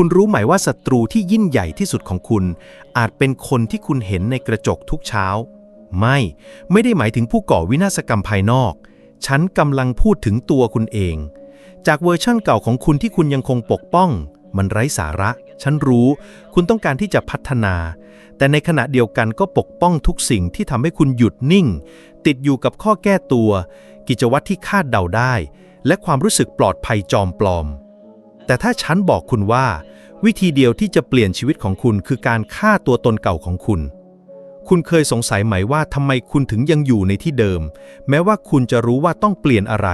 คุณรู้ไหมว่าศัตรูที่ยิ่งใหญ่ที่สุดของคุณ อาจเป็นคนที่คุณเห็นในกระจกทุกเช้า ไม่ ไม่ได้หมายถึงผู้ก่อวินาศกรรมภายนอก ฉันกำลังพูดถึงตัวคุณเอง จากเวอร์ชั่นเก่าของคุณที่คุณยังคงปกป้อง มันไร้สาระ ฉันรู้ คุณต้องการที่จะพัฒนา แต่ในขณะเดียวกันก็ปกป้องทุกสิ่งที่ทำให้คุณหยุดนิ่ง ติดอยู่กับข้อแก้ตัว กิจวัตรที่คาดเดาได้ และความรู้สึกปลอดภัยจอมปลอม แต่ถ้าฉันบอกคุณว่า วิธีเดียวที่จะเปลี่ยนชีวิตของคุณคือการฆ่าตัวตนเก่าของคุณ คุณเคยสงสัยไหมว่าทำไมคุณถึงยังอยู่ในที่เดิม แม้ว่าคุณจะรู้ว่าต้องเปลี่ยนอะไร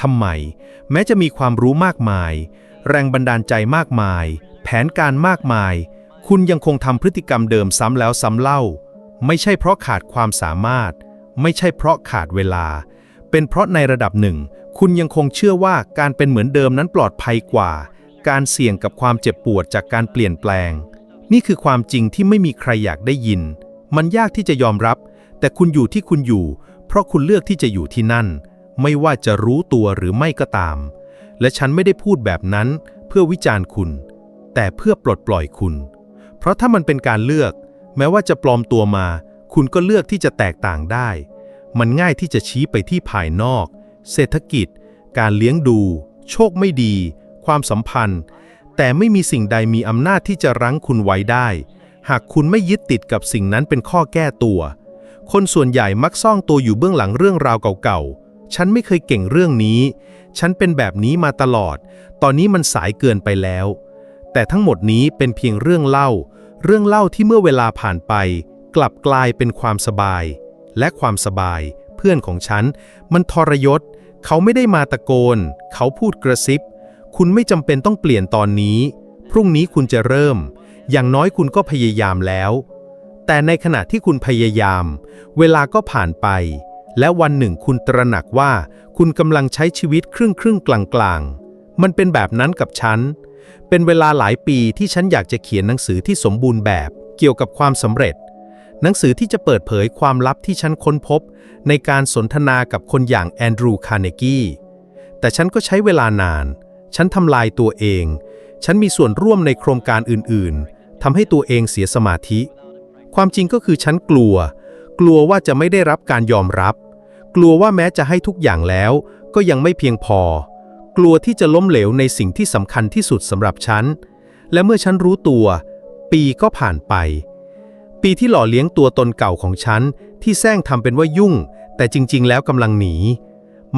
ทำไม แม้จะมีความรู้มากมาย แรงบันดาลใจมากมาย แผนการมากมาย คุณยังคงทำพฤติกรรมเดิมซ้ำแล้วซ้ำเล่า ไม่ใช่เพราะขาดความสามารถ ไม่ใช่เพราะขาดเวลา เป็นเพราะในระดับหนึ่ง คุณยังคงเชื่อว่าการเป็นเหมือนเดิมนั้นปลอดภัยกว่า การเสี่ยงกับความเจ็บปวดจากการเปลี่ยนแปลง นี่คือความจริงที่ไม่มีใครอยากได้ยิน มันยากที่จะยอมรับ แต่คุณอยู่ที่คุณอยู่ เพราะคุณเลือกที่จะอยู่ที่นั่น ไม่ว่าจะรู้ตัวหรือไม่ก็ตาม และฉันไม่ได้พูดแบบนั้น เพื่อวิจารณ์คุณ แต่เพื่อปลดปล่อยคุณ เพราะถ้ามันเป็นการเลือก แม้ว่าจะปลอมตัวมา คุณก็เลือกที่จะแตกต่างได้ มันง่ายที่จะชี้ไปที่ภายนอก เศรษฐกิจ การเลี้ยงดู โชคไม่ดี ความสัมพันธ์ แต่ไม่มีสิ่งใดมีอำนาจที่จะรั้งคุณไว้ได้ หากคุณไม่ยึดติดกับสิ่งนั้นเป็นข้อแก้ตัว คนส่วนใหญ่มักซ่องตัวอยู่เบื้องหลังเรื่องราวเก่าๆ ฉันไม่เคยเก่งเรื่องนี้ ฉันเป็นแบบนี้มาตลอด ตอนนี้มันสายเกินไปแล้ว แต่ทั้งหมดนี้เป็นเพียงเรื่องเล่า เรื่องเล่าที่เมื่อเวลาผ่านไป กลับกลายเป็นความสบาย และความสบาย เพื่อนของฉัน มันทรยศ เขาไม่ได้มาตะโกน เขาพูดกระซิบ คุณไม่จำเป็นต้องเปลี่ยนตอนนี้ พรุ่งนี้คุณจะเริ่ม อย่างน้อยคุณก็พยายามแล้ว แต่ในขณะที่คุณพยายาม เวลาก็ผ่านไป และวันหนึ่งคุณตระหนักว่า คุณกำลังใช้ชีวิตครึ่งครึ่งกลางกลางๆมันเป็นแบบนั้นกับฉัน เป็นเวลาหลายปีที่ฉันอยากจะเขียนหนังสือที่สมบูรณ์แบบ เกี่ยวกับความสำเร็จ หนังสือที่จะเปิดเผยความลับที่ฉันค้นพบ ในการสนทนากับคนอย่างแอนดรูว์คาร์เนกีแต่ฉันก็ใช้เวลานาน ฉันทำลายตัวเอง ฉันมีส่วนร่วมในโครงการอื่นๆทำให้ตัวเองเสียสมาธิ ความจริงก็คือฉันกลัว กลัวว่าจะไม่ได้รับการยอมรับ กลัวว่าแม้จะให้ทุกอย่างแล้ว ก็ยังไม่เพียงพอ กลัวที่จะล้มเหลวในสิ่งที่สำคัญที่สุดสำหรับฉัน และเมื่อฉันรู้ตัว ปีก็ผ่านไป ปีที่หล่อเลี้ยงตัวตนเก่าของฉัน ที่แซงทำเป็นว่ายุ่ง แต่จริง ๆ แล้วกำลังหนี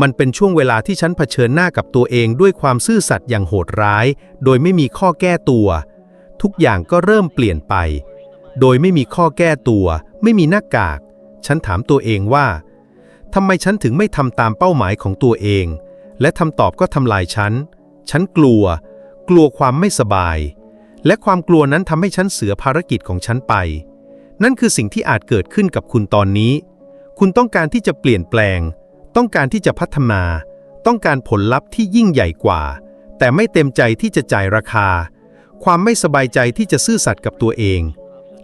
มันเป็นช่วงเวลาที่ฉันเผชิญหน้ากับตัวเองด้วยความซื่อสัตย์อย่างโหดร้าย โดยไม่มีข้อแก้ตัว ทุกอย่างก็เริ่มเปลี่ยนไป โดยไม่มีข้อแก้ตัว ไม่มีหน้ากาก ฉันถามตัวเองว่าทำไมฉันถึงไม่ทำตามเป้าหมายของตัวเอง และคำตอบก็ทำลายฉัน ฉันกลัว กลัวความไม่สบาย และความกลัวนั้นทำให้ฉันเสือภารกิจของฉันไป นั่นคือสิ่งที่อาจเกิดขึ้นกับคุณตอนนี้ คุณต้องการที่จะเปลี่ยนแปลง ต้องการที่จะพัฒนา ต้องการผลลัพธ์ที่ยิ่งใหญ่กว่า แต่ไม่เต็มใจที่จะจ่ายราคา ความไม่สบายใจที่จะซื่อสัตย์กับตัวเอง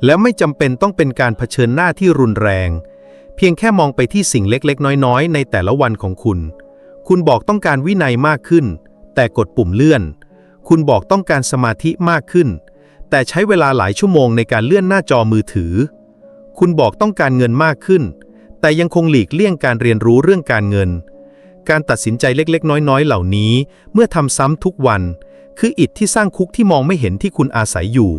และไม่จำเป็นต้องเป็นการเผชิญหน้าที่รุนแรง เพียงแค่มองไปที่สิ่งเล็กๆ น้อยๆ ในแต่ละวันของคุณ คุณบอกต้องการวินัยมากขึ้น แต่กดปุ่มเลื่อน คุณบอกต้องการสมาธิมากขึ้น แต่ใช้เวลาหลายชั่วโมงในการเลื่อนหน้าจอมือถือ คุณบอกต้องการเงินมากขึ้น แต่ยังคงหลีกเลี่ยงการเรียนรู้เรื่องการเงิน การตัดสินใจเล็กๆ น้อยๆ เหล่านี้ เมื่อทำซ้ำทุกวัน คืออิฐที่สร้างคุกที่มองไม่เห็นที่คุณอาศัยอยู่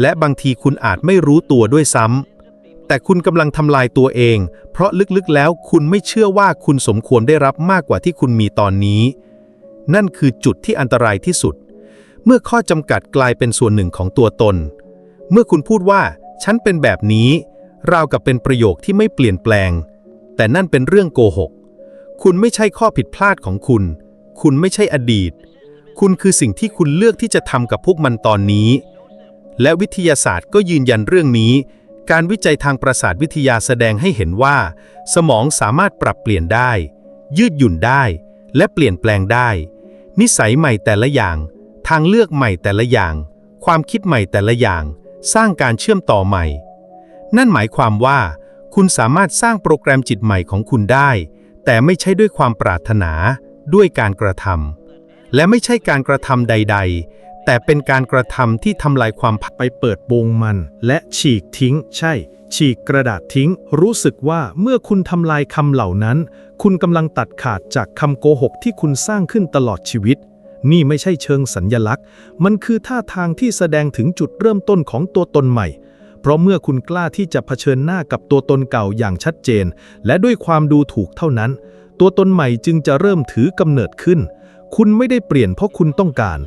และบางทีคุณอาจไม่รู้ตัวด้วยซ้ำ แต่คุณกำลังทำลายตัวเอง เพราะลึกๆ แล้วคุณไม่เชื่อว่าคุณสมควรได้รับมากกว่าที่คุณมีตอนนี้ นั่นคือจุดที่อันตรายที่สุด เมื่อข้อจำกัดกลายเป็นส่วนหนึ่งของตัวตน เมื่อคุณพูดว่า ฉันเป็นแบบนี้ ราวกับเป็นประโยคที่ไม่เปลี่ยนแปลง แต่นั่นเป็นเรื่องโกหก คุณไม่ใช่ข้อผิดพลาดของคุณ คุณไม่ใช่อดีต คุณคือสิ่งที่คุณเลือกที่จะทำกับพวกมันตอนนี้ และวิทยาศาสตร์ก็ยืนยันเรื่องนี้ การวิจัยทางประสาทวิทยาแสดงให้เห็นว่า สมองสามารถปรับเปลี่ยนได้ ยืดหยุ่นได้ และเปลี่ยนแปลงได้ นิสัยใหม่แต่ละอย่าง ทางเลือกใหม่แต่ละอย่าง ความคิดใหม่แต่ละอย่าง สร้างการเชื่อมต่อใหม่ นั่นหมายความว่า คุณสามารถสร้างโปรแกรมจิตใหม่ของคุณได้ แต่ไม่ใช่ด้วยความปรารถนา ด้วยการกระทำและไม่ใช่การกระทำใด ๆ แต่เป็นการกระทำที่ทำลายความไปเปิดโปงมัน และฉีกทิ้ง ใช่ ฉีกกระดาษทิ้ง รู้สึกว่าเมื่อคุณทำลายคำเหล่านั้น คุณกำลังตัดขาดจากคำโกหกที่คุณสร้างขึ้นตลอดชีวิต นี่ไม่ใช่เชิงสัญญลักษณ์ มันคือท่าทางที่แสดงถึงจุดเริ่มต้นของตัวตนใหม่ เพราะเมื่อคุณกล้าที่จะเผชิญหน้ากับตัวตนเก่าอย่างชัดเจน และด้วยความดูถูกเท่านั้น ตัวตนใหม่จึงจะเริ่มถือกำเนิดขึ้น คุณไม่ได้เปลี่ยนเพราะคุณต้องการ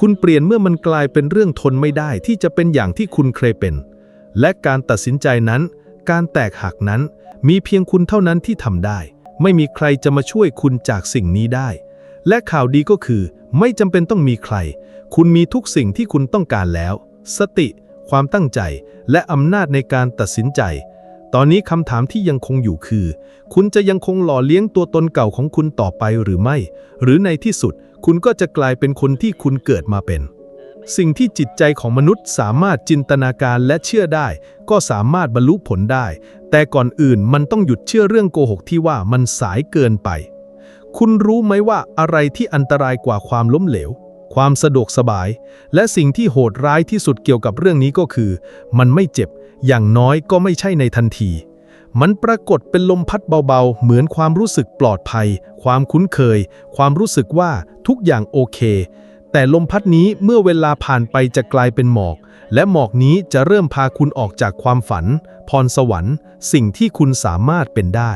คุณเปลี่ยนเมื่อมันกลายเป็นเรื่องทนไม่ได้ที่จะเป็นอย่างที่คุณเคยเป็น และการตัดสินใจนั้น การแตกหักนั้น มีเพียงคุณเท่านั้นที่ทำได้ ไม่มีใครจะมาช่วยคุณจากสิ่งนี้ได้ และข่าวดีก็คือ ไม่จำเป็นต้องมีใคร คุณมีทุกสิ่งที่คุณต้องการแล้ว สติ ความตั้งใจ และอำนาจในการตัดสินใจ ตอนนี้คำถามที่ยังคงอยู่คือ คุณจะยังคงหล่อเลี้ยงตัวตนเก่าของคุณต่อไปหรือไม่ หรือในที่สุด คุณก็จะกลายเป็นคนที่คุณเกิดมาเป็น สิ่งที่จิตใจของมนุษย์สามารถจินตนาการและเชื่อได้ ก็สามารถบรรลุผลได้ แต่ก่อนอื่นมันต้องหยุดเชื่อเรื่องโกหกที่ว่ามันสายเกินไป คุณรู้ไหมว่าอะไรที่อันตรายกว่าความล้มเหลว ความสะดวกสบาย และสิ่งที่โหดร้ายที่สุดเกี่ยวกับเรื่องนี้ก็คือ มันไม่เจ็บ อย่างน้อยก็ไม่ใช่ในทันที มันปรากฏเป็นลมพัดเบาๆ เหมือนความรู้สึกปลอดภัย ความคุ้นเคย ความรู้สึกว่าทุกอย่างโอเค แต่ลมพัดนี้เมื่อเวลาผ่านไปจะกลายเป็นหมอก และหมอกนี้จะเริ่มพาคุณออกจากความฝัน พรสวรรค์ สิ่งที่คุณสามารถเป็นได้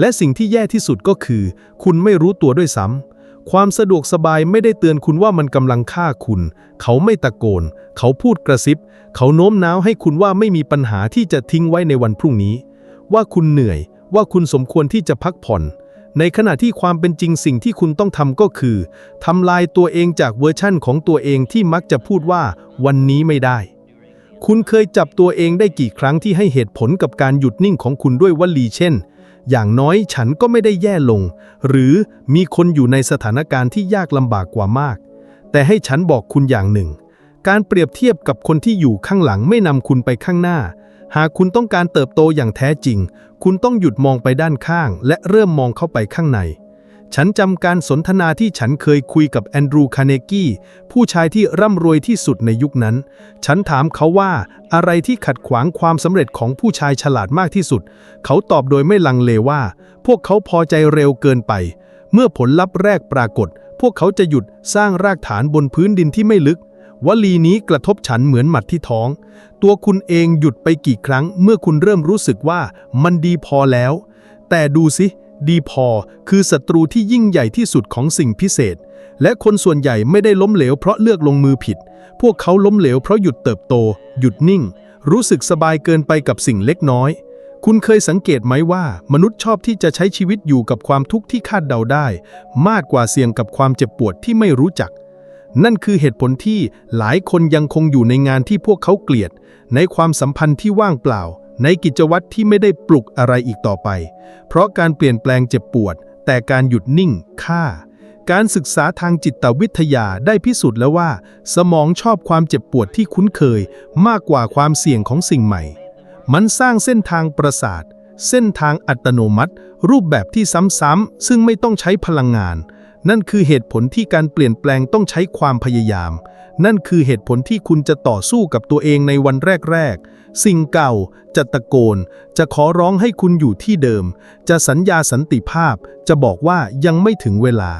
และสิ่งที่แย่ที่สุดก็คือ คุณไม่รู้ตัวด้วยซ้ำความสะดวกสบายไม่ได้เตือนคุณว่ามันกำลังฆ่าคุณ เขาไม่ตะโกน เขาพูดกระซิบ เขาโน้มน้าวให้คุณว่าไม่มีปัญหาที่จะทิ้งไว้ในวันพรุ่งนี้ ว่าคุณเหนื่อย ว่าคุณสมควรที่จะพักผ่อน ในขณะที่ความเป็นจริงสิ่งที่คุณต้องทำก็คือทำลายตัวเองจากเวอร์ชั่นของตัวเองที่มักจะพูดว่า วันนี้ไม่ได้คุณเคยจับตัวเองได้กี่ครั้งที่ให้เหตุผลกับการหยุดนิ่งของคุณด้วยวลีเช่น อย่างน้อยฉันก็ไม่ได้แย่ลง หรือมีคนอยู่ในสถานการณ์ที่ยากลำบากกว่ามาก แต่ให้ฉันบอกคุณอย่างหนึ่ง การเปรียบเทียบกับคนที่อยู่ข้างหลังไม่นำคุณไปข้างหน้า หากคุณต้องการเติบโตอย่างแท้จริง คุณต้องหยุดมองไปด้านข้าง และเริ่มมองเข้าไปข้างใน ฉันจำการสนทนาที่ฉันเคยคุยกับแอนดรูคาเนกี้ผู้ชายที่ร่ำรวยที่สุดในยุคนั้น ฉันถามเขาว่าอะไรที่ขัดขวางความสำเร็จของผู้ชายฉลาดมากที่สุด เขาตอบโดยไม่ลังเลว่า พวกเขาพอใจเร็วเกินไป เมื่อผลลัพธ์แรกปรากฏ พวกเขาจะหยุดสร้างรากฐานบนพื้นดินที่ไม่ลึก วลีนี้กระทบฉันเหมือนหมัดที่ท้อง ตัวคุณเองหยุดไปกี่ครั้ง เมื่อคุณเริ่มรู้สึกว่ามันดีพอแล้ว แต่ดูสิ ดีพอคือศัตรูที่ยิ่งใหญ่ที่สุดของสิ่งพิเศษ และคนส่วนใหญ่ไม่ได้ล้มเหลวเพราะเลือกลงมือผิด พวกเขาล้มเหลวเพราะหยุดเติบโต หยุดนิ่ง รู้สึกสบายเกินไปกับสิ่งเล็กน้อย คุณเคยสังเกตไหมว่า มนุษย์ชอบที่จะใช้ชีวิตอยู่กับความทุกข์ที่คาดเดาได้ มากกว่าเสี่ยงกับความเจ็บปวดที่ไม่รู้จัก นั่นคือเหตุผลที่หลายคนยังคงอยู่ในงานที่พวกเขาเกลียด ในความสัมพันธ์ที่ว่างเปล่า ในกิจวัตรที่ไม่ได้ปลุกอะไรอีกต่อไป เพราะการเปลี่ยนแปลงเจ็บปวด แต่การหยุดนิ่งค่า การศึกษาทางจิตวิทยาได้พิสูจน์แล้วว่า สมองชอบความเจ็บปวดที่คุ้นเคย มากกว่าความเสี่ยงของสิ่งใหม่ มันสร้างเส้นทางประสาท เส้นทางอัตโนมัติ รูปแบบที่ซ้ำๆซึ่งไม่ต้องใช้พลังงาน นั่นคือเหตุผลที่การเปลี่ยนแปลงต้องใช้ความพยายาม นั่นคือเหตุผลที่คุณจะต่อสู้กับตัวเองในวันแรกๆ สิ่งเก่าจะตะโกน จะขอร้องให้คุณอยู่ที่เดิม จะสัญญาสันติภาพ จะบอกว่ายังไม่ถึงเวลา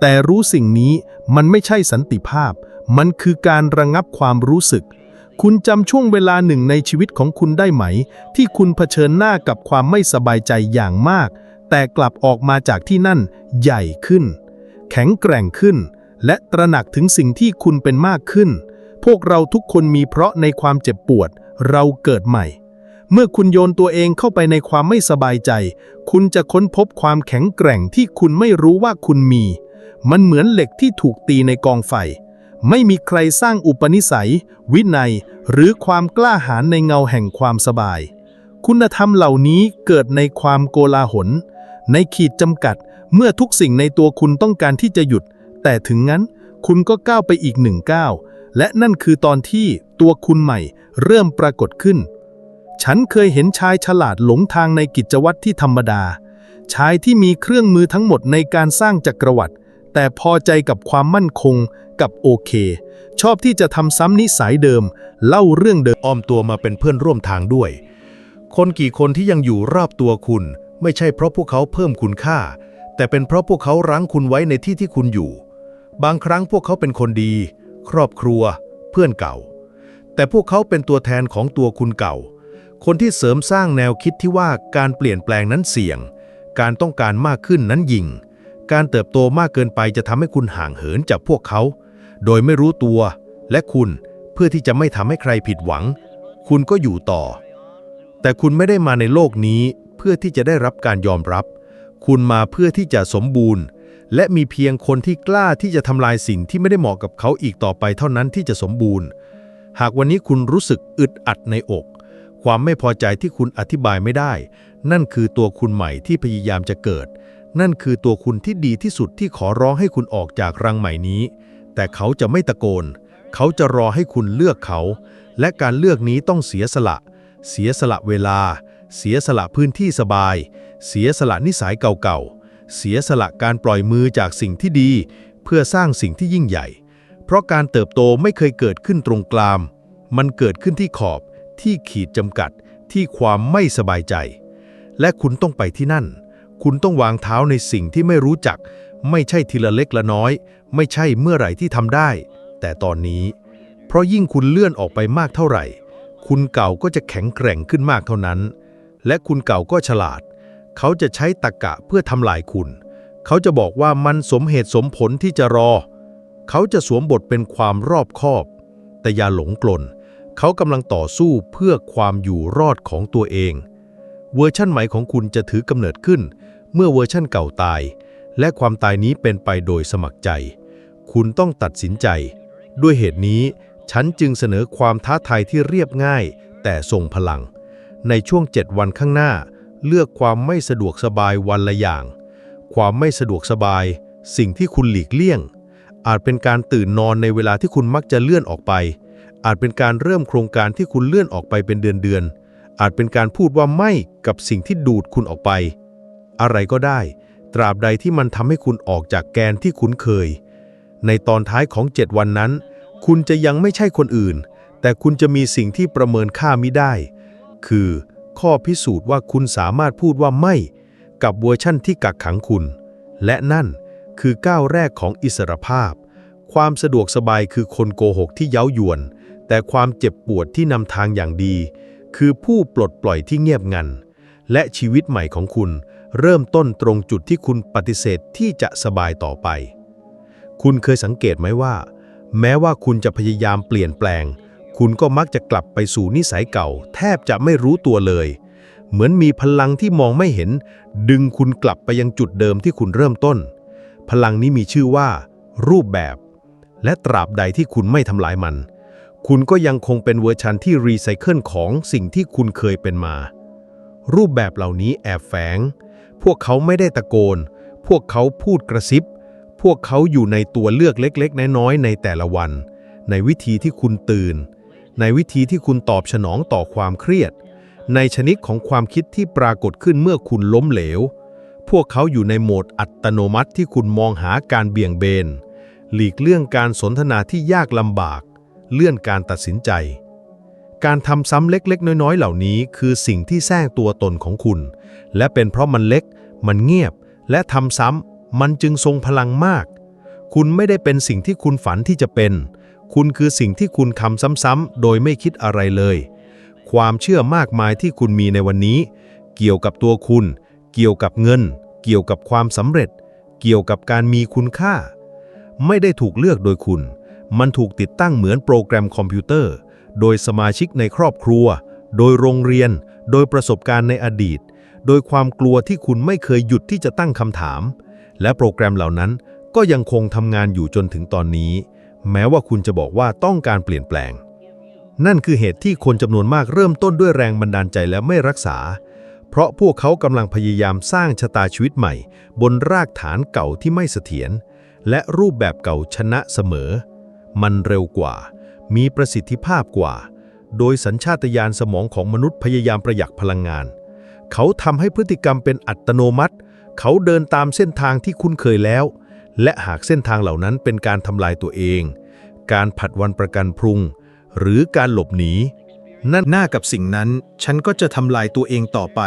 แต่รู้สิ่งนี้มันไม่ใช่สันติภาพ มันคือการระงับความรู้สึก คุณจำช่วงเวลาหนึ่งในชีวิตของคุณได้ไหม ที่คุณเผชิญหน้ากับความไม่สบายใจอย่างมาก แต่กลับออกมาจากที่นั่นใหญ่ขึ้น แข็งแกร่งขึ้น และตระหนักถึงสิ่งที่คุณเป็นมากขึ้น พวกเราทุกคนมีเพราะในความเจ็บปวด เราเกิดใหม่ เมื่อคุณโยนตัวเองเข้าไปในความไม่สบายใจ คุณจะค้นพบความแข็งแกร่งที่คุณไม่รู้ว่าคุณมี มันเหมือนเหล็กที่ถูกตีในกองไฟ ไม่มีใครสร้างอุปนิสัย วินัย หรือความกล้าหาญในเงาแห่งความสบาย คุณธรรมเหล่านี้เกิดในความโกลาหล ในขีดจำกัด เมื่อทุกสิ่งในตัวคุณต้องการที่จะหยุด แต่ถึงงั้นคุณก็ก้าวไปอีกหนึ่งก้าว และนั่นคือตอนที่ตัวคุณใหม่เริ่มปรากฏขึ้น ฉันเคยเห็นชายฉลาดหลงทางในกิจวัตรที่ธรรมดา ชายที่มีเครื่องมือทั้งหมดในการสร้างจักรวรรดิแต่พอใจกับความมั่นคงกับโอเค ชอบที่จะทำซ้ำนิสัยเดิม เล่าเรื่องเดิมอ้อมตัวมาเป็นเพื่อนร่วมทางด้วย คนกี่คนที่ยังอยู่รอบตัวคุณ ไม่ใช่เพราะพวกเขาเพิ่มคุณค่า แต่เป็นเพราะพวกเขารั้งคุณไว้ในที่ที่คุณอยู่ บางครั้งพวกเขาเป็นคนดี ครอบครัว เพื่อนเก่า แต่พวกเขาเป็นตัวแทนของตัวคุณเก่า คนที่เสริมสร้างแนวคิดที่ว่าการเปลี่ยนแปลงนั้นเสี่ยง การต้องการมากขึ้นนั้นยิงการเติบโตมากเกินไปจะทำให้คุณห่างเหินจากพวกเขา โดยไม่รู้ตัว และคุณเพื่อที่จะไม่ทำให้ใครผิดหวัง คุณก็อยู่ต่อ แต่คุณไม่ได้มาในโลกนี้เพื่อที่จะได้รับการยอมรับ คุณมาเพื่อที่จะสมบูรณ์ และมีเพียงคนที่กล้าที่จะทำลายสิ่งที่ไม่ได้เหมาะกับเขาอีกต่อไปเท่านั้นที่จะสมบูรณ์ หากวันนี้คุณรู้สึกอึดอัดในอก ความไม่พอใจที่คุณอธิบายไม่ได้ นั่นคือตัวคุณใหม่ที่พยายามจะเกิด นั่นคือตัวคุณที่ดีที่สุดที่ขอร้องให้คุณออกจากรังใหม่นี้ แต่เขาจะไม่ตะโกน เขาจะรอให้คุณเลือกเขา และการเลือกนี้ต้องเสียสละ เสียสละเวลา เสียสละพื้นที่สบาย เสียสละนิสัยเก่าๆ เสียสละการปล่อยมือจากสิ่งที่ดี เพื่อสร้างสิ่งที่ยิ่งใหญ่ เพราะการเติบโตไม่เคยเกิดขึ้นตรงกลางมันเกิดขึ้นที่ขอบ ที่ขีดจำกัด ที่ความไม่สบายใจ และคุณต้องไปที่นั่น คุณต้องวางเท้าในสิ่งที่ไม่รู้จัก ไม่ใช่ทีละเล็กละน้อย ไม่ใช่เมื่อไหร่ที่ทำได้ แต่ตอนนี้ เพราะยิ่งคุณเลื่อนออกไปมากเท่าไหร่ คุณเก่าก็จะแข็งแกร่งขึ้นมากเท่านั้น และคุณเก่าก็ฉลาด เขาจะใช้ตรรกะเพื่อทำลายคุณ เขาจะบอกว่ามันสมเหตุสมผลที่จะรอ เขาจะสวมบทเป็นความรอบคอบ แต่อย่าหลงกลน เขากำลังต่อสู้เพื่อความอยู่รอดของตัวเอง เวอร์ชั่นใหม่ของคุณจะถือกำเนิดขึ้น เมื่อเวอร์ชั่นเก่าตาย และความตายนี้เป็นไปโดยสมัครใจ คุณต้องตัดสินใจ ด้วยเหตุนี้ ฉันจึงเสนอความท้าทายที่เรียบง่าย แต่ทรงพลัง ในช่วง 7 วันข้างหน้า เลือกความไม่สะดวกสบายวันละอย่าง ความไม่สะดวกสบาย สิ่งที่คุณหลีกเลี่ยง อาจเป็นการตื่นนอนในเวลาที่คุณมักจะเลื่อนออกไป อาจเป็นการเริ่มโครงการที่คุณเลื่อนออกไปเป็นเดือนๆอาจเป็นการพูดว่าไม่กับสิ่งที่ดูดคุณออกไป อะไรก็ได้ ตราบใดที่มันทำให้คุณออกจากแกนที่คุ้นเคย ในตอนท้ายของ 7 วันนั้น คุณจะยังไม่ใช่คนอื่น แต่คุณจะมีสิ่งที่ประเมินค่ามิได้ คือ ข้อพิสูจน์ว่าคุณสามารถพูดว่าไม่ กับเวอร์ชั่นที่กักขังคุณ และนั่นคือก้าวแรกของอิสรภาพ ความสะดวกสบายคือคนโกหกที่เย้ายวน แต่ความเจ็บปวดที่นำทางอย่างดี คือผู้ปลดปล่อยที่เงียบงัน และชีวิตใหม่ของคุณ เริ่มต้นตรงจุดที่คุณปฏิเสธที่จะสบายต่อไป คุณเคยสังเกตไหมว่า แม้ว่าคุณจะพยายามเปลี่ยนแปลง คุณก็มักจะกลับไปสู่นิสัยเก่า แทบจะไม่รู้ตัวเลย เหมือนมีพลังที่มองไม่เห็น ดึงคุณกลับไปยังจุดเดิมที่คุณเริ่มต้น พลังนี้มีชื่อว่า รูปแบบ และตราบใดที่คุณไม่ทำลายมัน คุณก็ยังคงเป็นเวอร์ชันที่รีไซเคิลของสิ่งที่คุณเคยเป็นมา รูปแบบเหล่านี้แอบแฝง พวกเขาไม่ได้ตะโกน พวกเขาพูดกระซิบ พวกเขาอยู่ในตัวเลือกเล็ก ๆ น้อยๆในแต่ละวัน ในวิธีที่คุณตื่น ในวิธีที่คุณตอบสนองต่อความเครียด ในชนิดของความคิดที่ปรากฏขึ้นเมื่อคุณล้มเหลว พวกเขาอยู่ในโหมดอัตโนมัติที่คุณมองหาการเบี่ยงเบน หลีกเลี่ยงการสนทนาที่ยากลำบาก เลื่อนการตัดสินใจ การทำซ้ำเล็กๆ น้อยๆ เหล่านี้ คือสิ่งที่แทรกตัวตนของคุณ และเป็นเพราะมันเล็ก มันเงียบ และทำซ้ำมันจึงทรงพลังมาก คุณไม่ได้เป็นสิ่งที่คุณฝันที่จะเป็น คุณคือสิ่งที่คุณทำซ้ำๆโดยไม่คิดอะไรเลย ความเชื่อมากมายที่คุณมีในวันนี้ เกี่ยวกับตัวคุณ เกี่ยวกับเงิน เกี่ยวกับความสำเร็จ เกี่ยวกับการมีคุณค่า ไม่ได้ถูกเลือกโดยคุณ มันถูกติดตั้งเหมือนโปรแกรมคอมพิวเตอร์ โดยสมาชิกในครอบครัว โดยโรงเรียน โดยประสบการณ์ในอดีต โดยความกลัวที่คุณไม่เคยหยุดที่จะตั้งคำถาม และโปรแกรมเหล่านั้นก็ยังคงทำงานอยู่จนถึงตอนนี้ แม้ว่าคุณจะบอกว่าต้องการเปลี่ยนแปลง นั่นคือเหตุที่คนจำนวนมากเริ่มต้นด้วยแรงบันดาลใจและไม่รักษา เพราะพวกเขากำลังพยายามสร้างชะตาชีวิตใหม่ บนรากฐานเก่าที่ไม่เสถียรและรูปแบบเก่าชนะเสมอ มันเร็วกว่า มีประสิทธิภาพกว่า โดยสัญชาตญาณสมองของมนุษย์พยายามประหยัดพลังงาน เขาทำให้พฤติกรรมเป็นอัตโนมัติ เขาเดินตามเส้นทางที่คุ้นเคยแล้ว และหากเส้นทางเหล่านั้นเป็นการทำลายตัวเอง การผัดวันประกันพรุ่ง หรือการหลบหนี นั่นหน้ากับสิ่งนั้น ฉันก็จะทำลายตัวเองต่อไป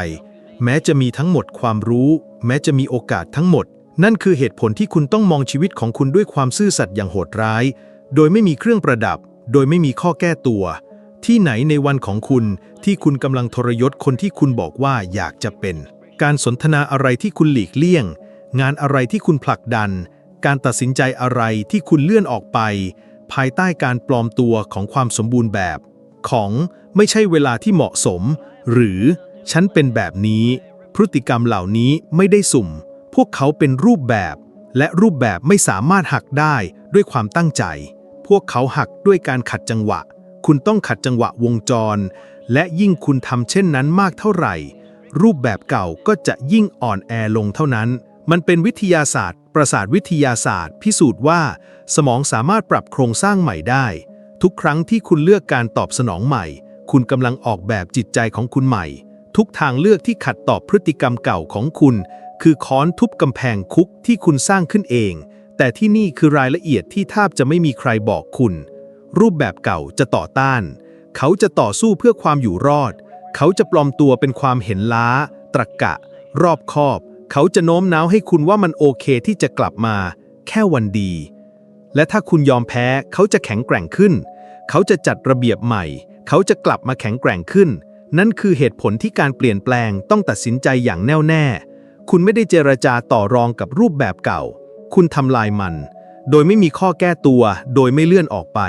แม้จะมีทั้งหมดความรู้ แม้จะมีโอกาสทั้งหมด นั่นคือเหตุผลที่คุณต้องมองชีวิตของคุณด้วยความซื่อสัตย์อย่างโหดร้าย โดยไม่มีเครื่องประดับ โดยไม่มีข้อแก้ตัว ที่ไหนในวันของคุณที่คุณกำลังทรยศคนที่คุณบอกว่าอยากจะเป็น การสนทนาอะไรที่คุณหลีกเลี่ยง งานอะไรที่คุณผลักดัน การตัดสินใจอะไรที่คุณเลื่อนออกไป ภายใต้การปลอมตัวของความสมบูรณ์แบบ ของไม่ใช่เวลาที่เหมาะสม หรือฉันเป็นแบบนี้ พฤติกรรมเหล่านี้ไม่ได้สุ่ม พวกเขาเป็นรูปแบบ และรูปแบบไม่สามารถหักได้ด้วยความตั้งใจ พวกเขาหักด้วยการขัดจังหวะ คุณต้องขัดจังหวะวงจร และยิ่งคุณทำเช่นนั้นมากเท่าไหร่ รูปแบบเก่าก็จะยิ่งอ่อนแอลงเท่านั้น มันเป็นวิทยาศาสตร์ ประสาทวิทยาศาสตร์ พิสูจน์ว่า สมองสามารถปรับโครงสร้างใหม่ได้ ทุกครั้งที่คุณเลือกการตอบสนองใหม่ คุณกำลังออกแบบจิตใจของคุณใหม่ ทุกทางเลือกที่ขัดต่อพฤติกรรมเก่าของคุณ คือค้อนทุบกำแพงคุกที่คุณสร้างขึ้นเอง แต่ที่นี่คือรายละเอียดที่แทบจะไม่มีใครบอกคุณ รูปแบบเก่าจะต่อต้าน เขาจะต่อสู้เพื่อความอยู่รอด เขาจะปลอมตัวเป็นความเห็นล้า ตรรกะ รอบคอบ เขาจะโน้มน้าวให้คุณว่ามันโอเคที่จะกลับมา แค่วันดี และถ้าคุณยอมแพ้เขาจะแข็งแกร่งขึ้น เขาจะจัดระเบียบใหม่ เขาจะกลับมาแข็งแกร่งขึ้น นั่นคือเหตุผลที่การเปลี่ยนแปลงต้องตัดสินใจอย่างแน่วแน่ คุณไม่ได้เจรจาต่อรองกับรูปแบบเก่า คุณทำลายมัน โดยไม่มีข้อแก้ตัว โดยไม่เลื่อนออกไป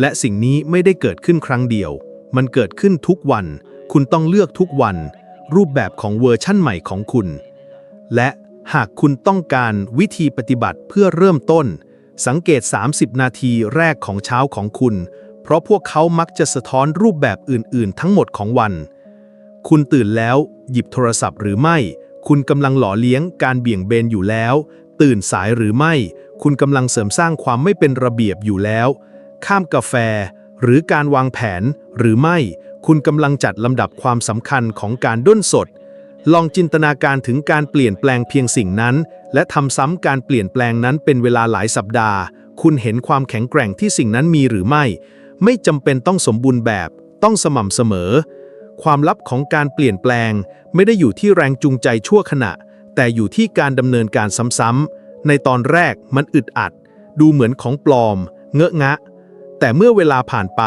และสิ่งนี้ไม่ได้เกิดขึ้นครั้งเดียว มันเกิดขึ้นทุกวัน คุณต้องเลือกทุกวัน รูปแบบของเวอร์ชั่นใหม่ของคุณ และหากคุณต้องการวิธีปฏิบัติเพื่อเริ่มต้น สังเกต 30 นาทีแรกของเช้าของคุณ เพราะพวกเขามักจะสะท้อนรูปแบบอื่น ๆ ทั้งหมดของวัน คุณตื่นแล้ว หยิบโทรศัพท์หรือไม่ คุณกำลังหล่อเลี้ยงการเบี่ยงเบนอยู่แล้ว ตื่นสายหรือไม่ คุณกำลังเสริมสร้างความไม่เป็นระเบียบอยู่แล้ว ข้ามกาแฟ หรือการวางแผนหรือไม่ คุณกำลังจัดลำดับความสำคัญของการด้นสด ลองจินตนาการถึงการเปลี่ยนแปลงเพียงสิ่งนั้น และทำซ้ำการเปลี่ยนแปลงนั้นเป็นเวลาหลายสัปดาห์ คุณเห็นความแข็งแกร่งที่สิ่งนั้นมีหรือไม่ ไม่จำเป็นต้องสมบูรณ์แบบ ต้องสม่ำเสมอ ความลับของการเปลี่ยนแปลง ไม่ได้อยู่ที่แรงจูงใจชั่วขณะ แต่อยู่ที่การดำเนินการซ้ำๆในตอนแรกมันอึดอัด ดูเหมือนของปลอม เงอะงะ แต่เมื่อเวลาผ่านไป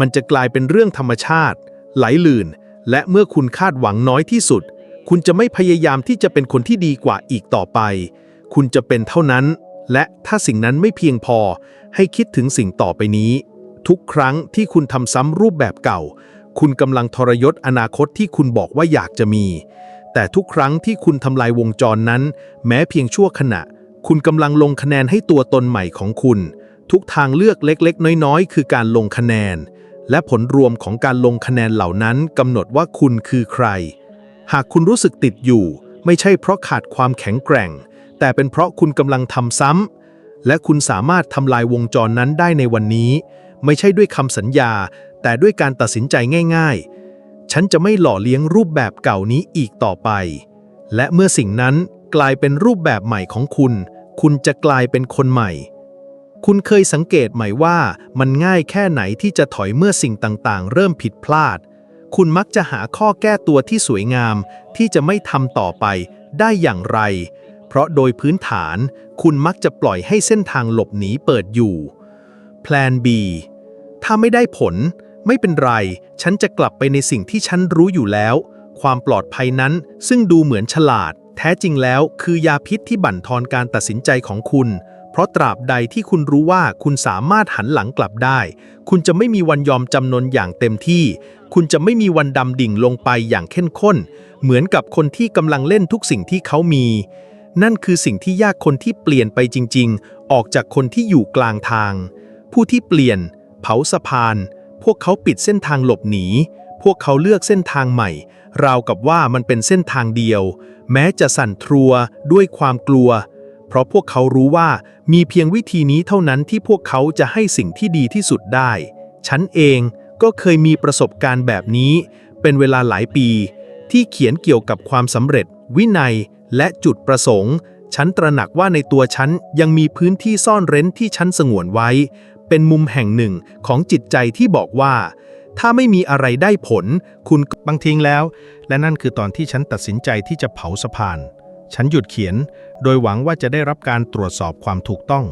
มันจะกลายเป็นเรื่องธรรมชาติ ไหลลื่น และเมื่อคุณคาดหวังน้อยที่สุด คุณจะไม่พยายามที่จะเป็นคนที่ดีกว่าอีกต่อไป คุณจะเป็นเท่านั้น และถ้าสิ่งนั้นไม่เพียงพอ ให้คิดถึงสิ่งต่อไปนี้ ทุกครั้งที่คุณทำซ้ำรูปแบบเก่า คุณกำลังทรยศอนาคตที่คุณบอกว่าอยากจะมี แต่ทุกครั้งที่คุณทำลายวงจรนั้น แม้เพียงชั่วขณะ คุณกำลังลงคะแนนให้ตัวตนใหม่ของคุณ ทุกทางเลือกเล็กๆ น้อยๆ คือการลงคะแนน และผลรวมของการลงคะแนนเหล่านั้นกำหนดว่าคุณคือใคร หากคุณรู้สึกติดอยู่ ไม่ใช่เพราะขาดความแข็งแกร่ง แต่เป็นเพราะคุณกำลังทำซ้ำและคุณสามารถทำลายวงจรนั้นได้ในวันนี้ ไม่ใช่ด้วยคำสัญญา แต่ด้วยการตัดสินใจง่าย ๆ ฉันจะไม่หล่อเลี้ยงรูปแบบเก่านี้อีกต่อไป และเมื่อสิ่งนั้นกลายเป็นรูปแบบใหม่ของคุณ คุณจะกลายเป็นคนใหม่ คุณเคยสังเกตไหมว่ามันง่ายแค่ไหนที่จะถอยเมื่อสิ่งต่างๆ เริ่มผิดพลาด คุณมักจะหาข้อแก้ตัวที่สวยงามที่จะไม่ทำต่อไปได้อย่างไร เพราะโดยพื้นฐานคุณมักจะปล่อยให้เส้นทางหลบหนีเปิดอยู่ Plan B ถ้าไม่ได้ผล ไม่เป็นไร ฉันจะกลับไปในสิ่งที่ฉันรู้อยู่แล้ว ความปลอดภัยนั้นซึ่งดูเหมือนฉลาด แท้จริงแล้วคือยาพิษที่บั่นทอนการตัดสินใจของคุณ เพราะตราบใดที่คุณรู้ว่าคุณสามารถหันหลังกลับได้ คุณจะไม่มีวันยอมจำนนอย่างเต็มที่ คุณจะไม่มีวันดำดิ่งลงไปอย่างเข้มข้น เหมือนกับคนที่กำลังเล่นทุกสิ่งที่เขามี นั่นคือสิ่งที่ยากคนที่เปลี่ยนไปจริง ๆ ออกจากคนที่อยู่กลางทาง ผู้ที่เปลี่ยน เผาสะพาน พวกเขาปิดเส้นทางหลบหนี พวกเขาเลือกเส้นทางใหม่ ราวกับว่ามันเป็นเส้นทางเดียว แม้จะสั่นทรัวด้วยความกลัว เพราะพวกเขารู้ว่ามีเพียงวิธีนี้เท่านั้นที่พวกเขาจะให้สิ่งที่ดีที่สุดได้ ฉันเองก็เคยมีประสบการณ์แบบนี้ เป็นเวลาหลายปี ที่เขียนเกี่ยวกับความสำเร็จ วินัย และจุดประสงค์ ฉันตระหนักว่าในตัวฉันยังมีพื้นที่ซ่อนเร้นที่ฉันสงวนไว้ เป็นมุมแห่งหนึ่งของจิตใจที่บอกว่า ถ้าไม่มีอะไรได้ผล คุณบางทิ้งแล้ว และนั่นคือตอนที่ฉันตัดสินใจที่จะเผาสะพาน ฉันหยุดเขียน โดยหวังว่าจะได้รับการตรวจสอบความถูกต้อง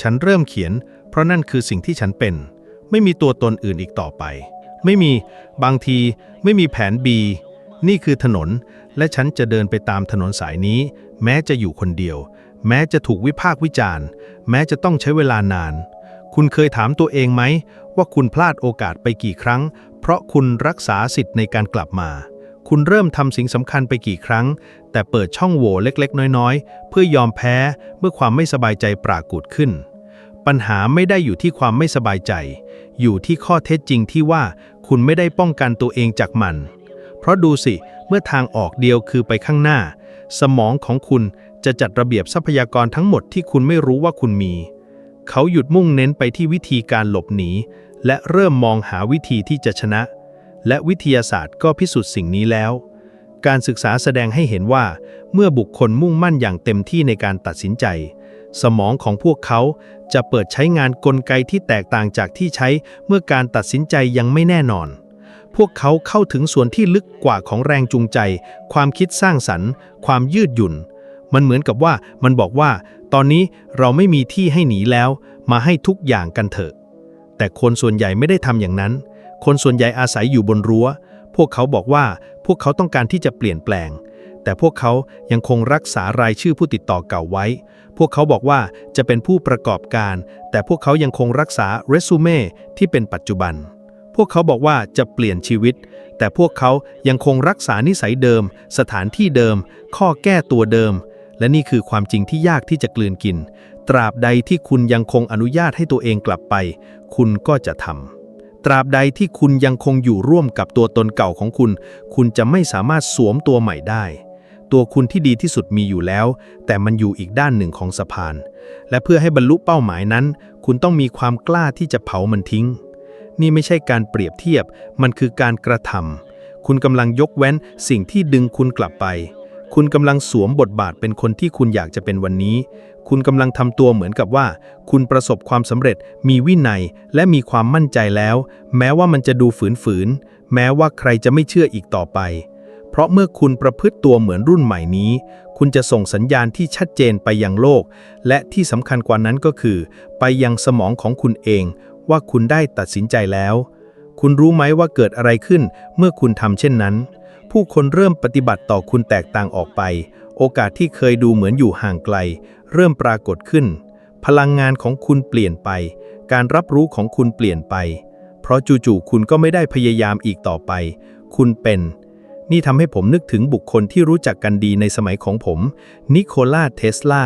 ฉันเริ่มเขียน เพราะนั่นคือสิ่งที่ฉันเป็น ไม่มีตัวตนอื่นอีกต่อไป ไม่มี บางที ไม่มีแผน B นี่คือถนน และฉันจะเดินไปตามถนนสายนี้ แม้จะอยู่คนเดียว แม้จะถูกวิพากษ์วิจารณ์ แม้จะต้องใช้เวลานาน คุณเคยถามตัวเองไหม ว่าคุณพลาดโอกาสไปกี่ครั้ง เพราะคุณรักษาสิทธิ์ในการกลับมา คุณเริ่มทำสิ่งสำคัญไปกี่ครั้ง แต่เปิดช่องโหว่เล็กๆ น้อยๆ เพื่อยอมแพ้เมื่อความไม่สบายใจปรากฏขึ้น ปัญหาไม่ได้อยู่ที่ความไม่สบายใจ อยู่ที่ข้อเท็จจริงที่ว่าคุณไม่ได้ป้องกันตัวเองจากมัน เพราะดูสิเมื่อทางออกเดียวคือไปข้างหน้า สมองของคุณจะจัดระเบียบทรัพยากรทั้งหมดที่คุณไม่รู้ว่าคุณมี เขาหยุดมุ่งเน้นไปที่วิธีการหลบหนี และเริ่มมองหาวิธีที่จะชนะ และวิทยาศาสตร์ก็พิสูจน์สิ่งนี้แล้ว การศึกษาแสดงให้เห็นว่า เมื่อบุคคลมุ่งมั่นอย่างเต็มที่ในการตัดสินใจ สมองของพวกเขาจะเปิดใช้งานกลไกที่แตกต่างจากที่ใช้เมื่อการตัดสินใจยังไม่แน่นอน พวกเขาเข้าถึงส่วนที่ลึกกว่าของแรงจูงใจ ความคิดสร้างสรรค์ ความยืดหยุ่น มันเหมือนกับว่ามันบอกว่า ตอนนี้เราไม่มีที่ให้หนีแล้ว มาให้ทุกอย่างกันเถอะ แต่คนส่วนใหญ่ไม่ได้ทำอย่างนั้น คนส่วนใหญ่อาศัยอยู่บนรั้ว พวกเขาบอกว่าพวกเขาต้องการที่จะเปลี่ยนแปลง แต่พวกเขายังคงรักษารายชื่อผู้ติดต่อเก่าไว้ พวกเขาบอกว่าจะเป็นผู้ประกอบการ แต่พวกเขายังคงรักษาเรซูเม่ที่เป็นปัจจุบัน พวกเขาบอกว่าจะเปลี่ยนชีวิต แต่พวกเขายังคงรักษานิสัยเดิม สถานที่เดิม ข้อแก้ตัวเดิม และนี่คือความจริงที่ยากที่จะกลืนกิน ตราบใดที่คุณยังคงอนุญาตให้ตัวเองกลับไป คุณก็จะทำ ตราบใดที่คุณยังคงอยู่ร่วมกับตัวตนเก่าของคุณ คุณจะไม่สามารถสวมตัวใหม่ได้ ตัวคุณที่ดีที่สุดมีอยู่แล้ว แต่มันอยู่อีกด้านหนึ่งของสะพาน และเพื่อให้บรรลุเป้าหมายนั้น คุณต้องมีความกล้าที่จะเผามันทิ้ง นี่ไม่ใช่การเปรียบเทียบ มันคือการกระทำคุณกำลังยกเว้นสิ่งที่ดึงคุณกลับไป คุณกำลังสวมบทบาทเป็นคนที่คุณอยากจะเป็นวันนี้ คุณกำลังทำตัวเหมือนกับว่า คุณประสบความสำเร็จ มีวินัย และมีความมั่นใจแล้ว แม้ว่ามันจะดูฝืนๆ แม้ว่าใครจะไม่เชื่ออีกต่อไป เพราะเมื่อคุณประพฤติตัวเหมือนรุ่นใหม่นี้ คุณจะส่งสัญญาณที่ชัดเจนไปยังโลก และที่สำคัญกว่านั้นก็คือ ไปยังสมองของคุณเอง ว่าคุณได้ตัดสินใจแล้ว คุณรู้ไหมว่าเกิดอะไรขึ้น เมื่อคุณทำเช่นนั้น ผู้คนเริ่มปฏิบัติต่อคุณแตกต่างออกไป โอกาสที่เคยดูเหมือนอยู่ห่างไกล เริ่มปรากฏขึ้น พลังงานของคุณเปลี่ยนไป การรับรู้ของคุณเปลี่ยนไป เพราะจู่ๆคุณก็ไม่ได้พยายามอีกต่อไป คุณเป็น นี่ทำให้ผมนึกถึงบุคคลที่รู้จักกันดีในสมัยของผม นิโคลาเทสลา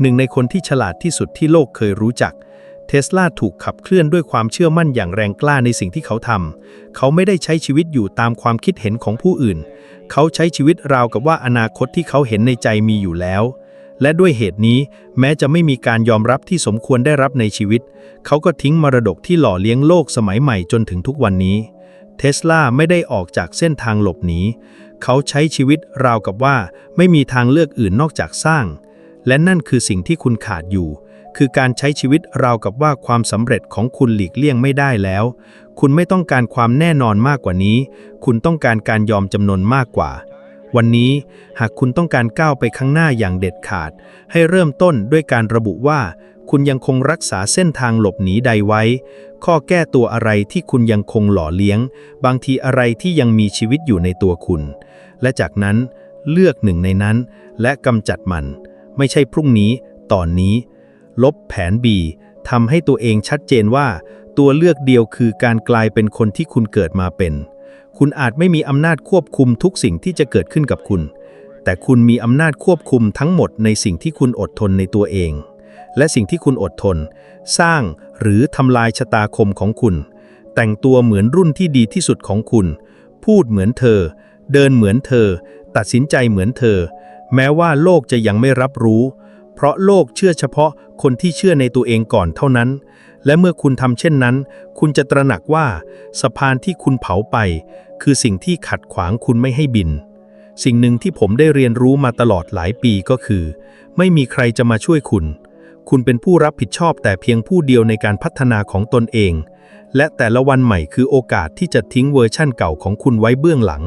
หนึ่งในคนที่ฉลาดที่สุดที่โลกเคยรู้จัก เทสลาถูกขับเคลื่อนด้วยความเชื่อมั่นอย่างแรงกล้าในสิ่งที่เขาทำ เขาไม่ได้ใช้ชีวิตอยู่ตามความคิดเห็นของผู้อื่น เขาใช้ชีวิตราวกับว่าอนาคตที่เขาเห็นในใจมีอยู่แล้ว และด้วยเหตุนี้ แม้จะไม่มีการยอมรับที่สมควรได้รับในชีวิต เขาก็ทิ้งมรดกที่หล่อเลี้ยงโลกสมัยใหม่จนถึงทุกวันนี้ เทสลาไม่ได้ออกจากเส้นทางหลบหนี เขาใช้ชีวิตราวกับว่า ไม่มีทางเลือกอื่นนอกจากสร้าง และนั่นคือสิ่งที่คุณขาดอยู่ คือการใช้ชีวิตราวกับว่าความสำเร็จของคุณหลีกเลี่ยงไม่ได้แล้ว คุณไม่ต้องการความแน่นอนมากกว่านี้ คุณต้องการการยอมจำนนมากกว่า วันนี้หากคุณต้องการก้าวไปข้างหน้าอย่างเด็ดขาด ให้เริ่มต้นด้วยการระบุว่า คุณยังคงรักษาเส้นทางหลบหนีใดไว้ ข้อแก้ตัวอะไรที่คุณยังคงหล่อเลี้ยง บางทีอะไรที่ยังมีชีวิตอยู่ในตัวคุณ และจากนั้นเลือกหนึ่งในนั้น และกำจัดมัน ไม่ใช่พรุ่งนี้ ตอนนี้ ลบแผน B ทำให้ตัวเองชัดเจนว่า ตัวเลือกเดียวคือการกลายเป็นคนที่คุณเกิดมาเป็น คุณอาจไม่มีอำนาจควบคุมทุกสิ่งที่จะเกิดขึ้นกับคุณ แต่คุณมีอำนาจควบคุมทั้งหมดในสิ่งที่คุณอดทนในตัวเอง และสิ่งที่คุณอดทน สร้างหรือทำลายชะตาคมของคุณ แต่งตัวเหมือนรุ่นที่ดีที่สุดของคุณ พูดเหมือนเธอ เดินเหมือนเธอ ตัดสินใจเหมือนเธอ แม้ว่าโลกจะยังไม่รับรู้ เพราะโลกเชื่อเฉพาะคนที่เชื่อในตัวเองก่อนเท่านั้น และเมื่อคุณทำเช่นนั้น คุณจะตระหนักว่าสะพานที่คุณเผาไป คือสิ่งที่ขัดขวางคุณไม่ให้บิน สิ่งหนึ่งที่ผมได้เรียนรู้มาตลอดหลายปีก็คือ ไม่มีใครจะมาช่วยคุณ คุณเป็นผู้รับผิดชอบแต่เพียงผู้เดียวในการพัฒนาของตนเอง และแต่ละวันใหม่คือโอกาสที่จะทิ้งเวอร์ชั่นเก่าของคุณไว้เบื้องหลัง